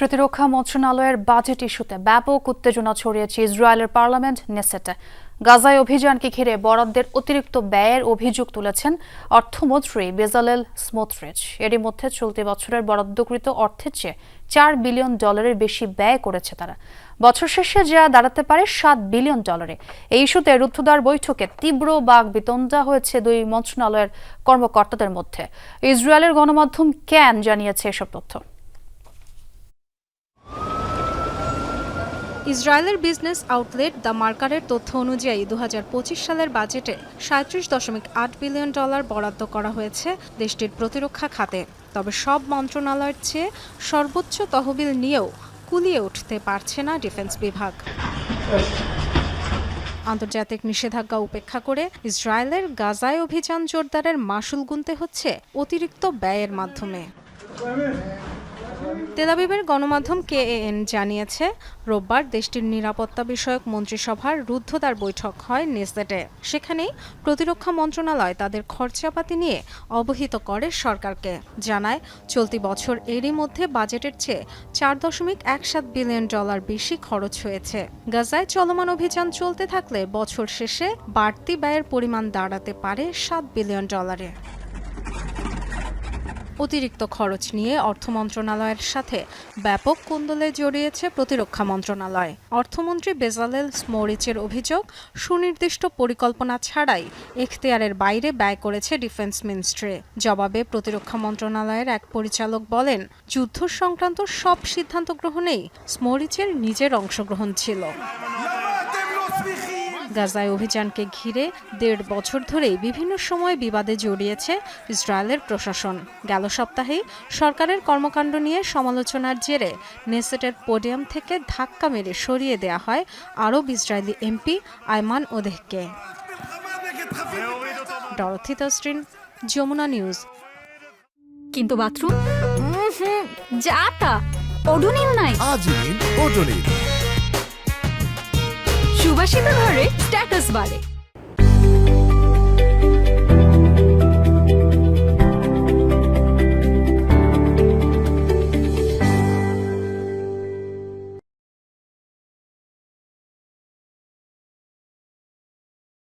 প্রতিরক্ষা মন্ত্রণালয়ের বাজেট ইস্যুতে ব্যাপক উত্তেজনা ছড়িয়েছে ইসরায়েলের পার্লামেন্ট নেসেটে গাজায় অভিযানকে ঘিরে বরাদ্দের অতিরিক্ত ব্যয়ের অভিযোগ তুলেছেন অর্থমন্ত্রী বেজালেল স্মোত্রিচ এরই মধ্যে চলতি বছরের বরাদ্দকৃত অর্থের চেয়ে চার বিলিয়ন ডলারের বেশি ব্যয় করেছে তারা। বছর শেষে যা দাঁড়াতে পারে সাত বিলিয়ন ডলারে। এই ইস্যুতে রুদ্ধদ্বার বৈঠকে তীব্র বাক বিতণ্ডা হয়েছে দুই মন্ত্রণালয়ের কর্মকর্তাদের মধ্যে। ইসরায়েলের গণমাধ্যম ক্যান জানিয়েছে এসব তথ্য। ইসরায়েলের বিজনেস আউটলেট দ্য মার্কারের তথ্য অনুযায়ী দু হাজার পঁচিশ সালের বাজেটে সাঁত্রিশ দশমিক আট বিলিয়ন ডলার বরাদ্দ করা হয়েছে দেশটির প্রতিরক্ষা খাতে। তবে সব মন্ত্রণালয়ের চেয়ে সর্বোচ্চ তহবিল নিয়েও কুলিয়ে উঠতে পারছে না ডিফেন্স বিভাগ। আন্তর্জাতিক নিষেধাজ্ঞা উপেক্ষা করে ইসরায়েলের গাজায় অভিযান জোরদারের মাসুল গুনতে হচ্ছে অতিরিক্ত ব্যয়ের মাধ্যমে। তেলাবিবের গণমাধ্যম কেএএন জানিয়েছে, রোববার দেশটির নিরাপত্তা বিষয়ক মন্ত্রিসভার রুদ্ধদ্বার বৈঠক হয় নেসেটে। সেখানেই প্রতিরক্ষা মন্ত্রণালয় তাদের খরচাপাতি নিয়ে অবহিত করে সরকারকে। জানায়, চলতি বছর এরই মধ্যে বাজেটের চেয়ে চার দশমিক এক সাত বিলিয়ন ডলার বেশি খরচ হয়েছে। গাজায় চলমান অভিযান চলতে থাকলে বছর শেষে বাড়তি ব্যয়ের পরিমাণ দাঁড়াতে পারে সাত বিলিয়ন ডলারে। অতিরিক্ত খরচ নিয়ে অর্থ মন্ত্রণালয়ের সাথে ব্যাপক কোন্দলে জড়িয়েছে প্রতিরক্ষা মন্ত্রণালয়। অর্থমন্ত্রী বেজালেল স্মোরিচের অভিযোগ, সুনির্দিষ্ট পরিকল্পনা ছাড়াই এখতিয়ারের বাইরে ব্যয় করেছে ডিফেন্স মিনিস্ট্রি। জবাবে প্রতিরক্ষা মন্ত্রণালয়ের এক পরিচালক বলেন, যুদ্ধ সংক্রান্ত সব সিদ্ধান্ত গ্রহণেই স্মোরিচের নিজের অংশগ্রহণ ছিল। গাজায় অভিযানকে ঘিরে দেড় বছর ধরেই বিভিন্ন সময় বিবাদে জড়িয়েছে ইসরায়েলের প্রশাসন। গেল সপ্তাহেই সরকারের কর্মকাণ্ড নিয়ে সমালোচনার জেরে নেসেটের পোডিয়াম থেকে ধাক্কা মেরে সরিয়ে দেয়া হয় আরব Israeli MP Ayman ওদেহকে। Dorothy Tasrin Jamuna news. কিন্তু বাথরুম? যা তা ওডোনিল নাই। আজই ওডোনিল। সুবাসিত ঘরে স্ট্যাটাস বাড়ে।